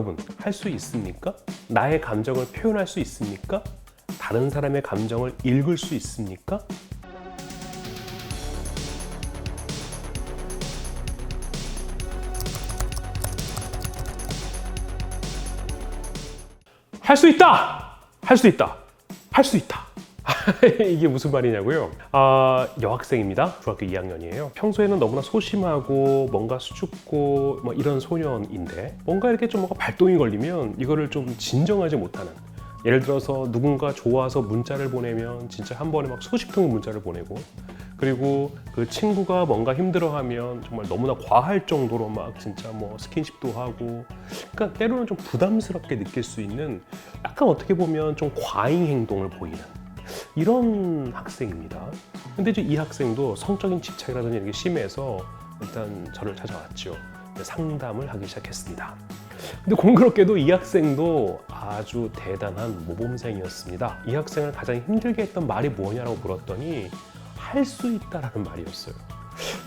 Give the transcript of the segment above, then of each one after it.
여러분, 할 수 있습니까? 나의 감정을 표현할 수 있습니까? 다른 사람의 감정을 읽을 수 있습니까? 할 수 있다! 할 수 있다! 할 수 있다! 이게 무슨 말이냐고요? 아, 여학생입니다. 중학교 2학년이에요. 평소에는 너무나 소심하고 뭔가 수줍고 뭐 이런 소년인데 뭔가 이렇게 좀 뭔가 발동이 걸리면 이거를 좀 진정하지 못하는 예를 들어서 누군가 좋아서 문자를 보내면 진짜 한 번에 막 수십 통의 문자를 보내고 그리고 그 친구가 뭔가 힘들어하면 정말 너무나 과할 정도로 막 진짜 뭐 스킨십도 하고 그러니까 때로는 좀 부담스럽게 느낄 수 있는 약간 어떻게 보면 좀 과잉 행동을 보이는 이런 학생입니다. 근데 이제 이 학생도 성적인 집착이라든지 이런 게 심해서 일단 저를 찾아왔죠. 상담을 하기 시작했습니다. 근데 공교롭게도 이 학생도 아주 대단한 모범생이었습니다. 이 학생을 가장 힘들게 했던 말이 뭐냐라고 물었더니 할 수 있다라는 말이었어요.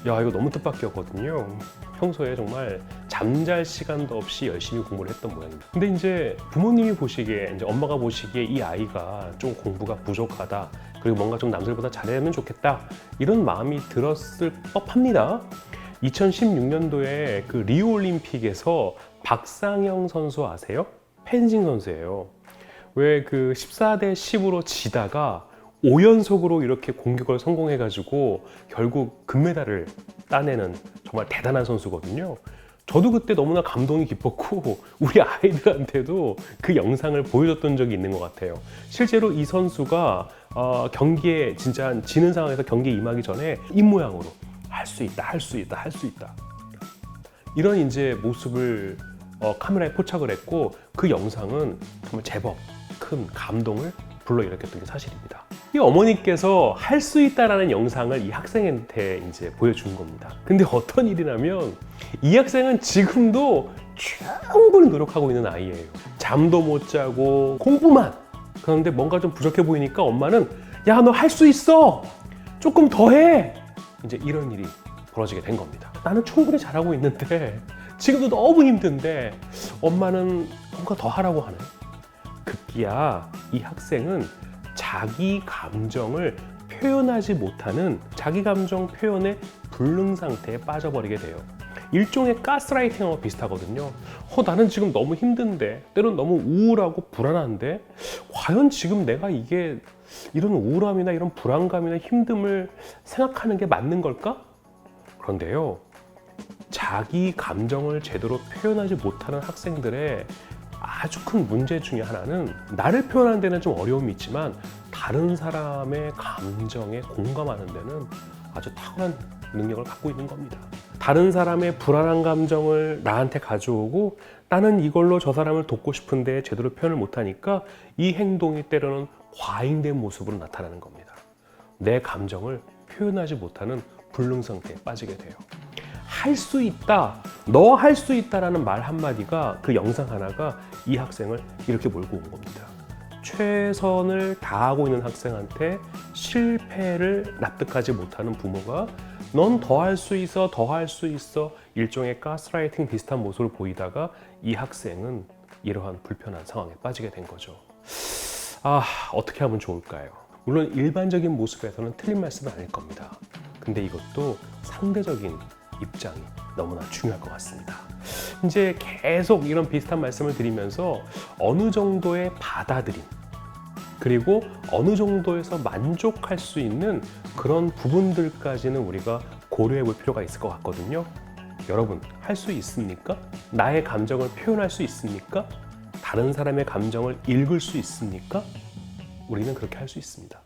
야 이거 너무 뜻밖이었거든요. 평소에 정말 잠잘 시간도 없이 열심히 공부를 했던 모양입니다. 근데 이제 부모님이 보시기에 이제 엄마가 보시기에 이 아이가 좀 공부가 부족하다. 그리고 뭔가 좀 남들보다 잘하면 좋겠다. 이런 마음이 들었을 법합니다. 2016년도에 그 리우 올림픽에서 박상영 선수 아세요? 펜싱 선수예요. 왜 그 14대 10으로 지다가 5연속으로 이렇게 공격을 성공해가지고 결국 금메달을 따내는 정말 대단한 선수거든요. 저도 그때 너무나 감동이 깊었고 우리 아이들한테도 그 영상을 보여줬던 적이 있는 것 같아요. 실제로 이 선수가 어, 경기에 진짜 지는 상황에서 경기에 임하기 전에 입모양으로 할 수 있다, 할 수 있다, 할 수 있다 이런 이제 모습을 어, 카메라에 포착을 했고 그 영상은 정말 제법 큰 감동을 불러일으켰던 게 사실입니다. 이 어머니께서 할 수 있다라는 영상을 이 학생한테 이제 보여준 겁니다. 근데 어떤 일이냐면 이 학생은 지금도 충분히 노력하고 있는 아이예요. 잠도 못 자고 공부만. 그런데 뭔가 좀 부족해 보이니까 엄마는 야 너 할 수 있어. 조금 더 해. 이제 이런 일이 벌어지게 된 겁니다. 나는 충분히 잘하고 있는데 지금도 너무 힘든데 엄마는 뭔가 더 하라고 하네. 급기야 이 학생은 자기 감정을 표현하지 못하는 자기 감정 표현의 불능 상태에 빠져버리게 돼요. 일종의 가스라이팅하고 비슷하거든요. 어, 나는 지금 너무 힘든데, 때론 너무 우울하고 불안한데, 과연 지금 내가 이게 이런 우울함이나 이런 불안감이나 힘듦을 생각하는 게 맞는 걸까? 그런데요, 자기 감정을 제대로 표현하지 못하는 학생들의 아주 큰 문제 중에 하나는 나를 표현하는 데는 좀 어려움이 있지만 다른 사람의 감정에 공감하는 데는 아주 탁월한 능력을 갖고 있는 겁니다. 다른 사람의 불안한 감정을 나한테 가져오고 나는 이걸로 저 사람을 돕고 싶은데 제대로 표현을 못하니까 이 행동이 때로는 과잉된 모습으로 나타나는 겁니다. 내 감정을 표현하지 못하는 불능 상태에 빠지게 돼요. 할 수 있다, 너 할 수 있다라는 말 한마디가 그 영상 하나가 이 학생을 이렇게 몰고 온 겁니다. 최선을 다하고 있는 학생한테 실패를 납득하지 못하는 부모가 넌 더 할 수 있어, 더 할 수 있어 일종의 가스라이팅 비슷한 모습을 보이다가 이 학생은 이러한 불편한 상황에 빠지게 된 거죠. 아, 어떻게 하면 좋을까요? 물론 일반적인 모습에서는 틀린 말씀은 아닐 겁니다. 근데 이것도 상대적인 입장이 너무나 중요할 것 같습니다. 이제 계속 이런 비슷한 말씀을 드리면서 어느 정도의 받아들임, 그리고 어느 정도에서 만족할 수 있는 그런 부분들까지는 우리가 고려해 볼 필요가 있을 것 같거든요. 여러분, 할 수 있습니까? 나의 감정을 표현할 수 있습니까? 다른 사람의 감정을 읽을 수 있습니까? 우리는 그렇게 할 수 있습니다.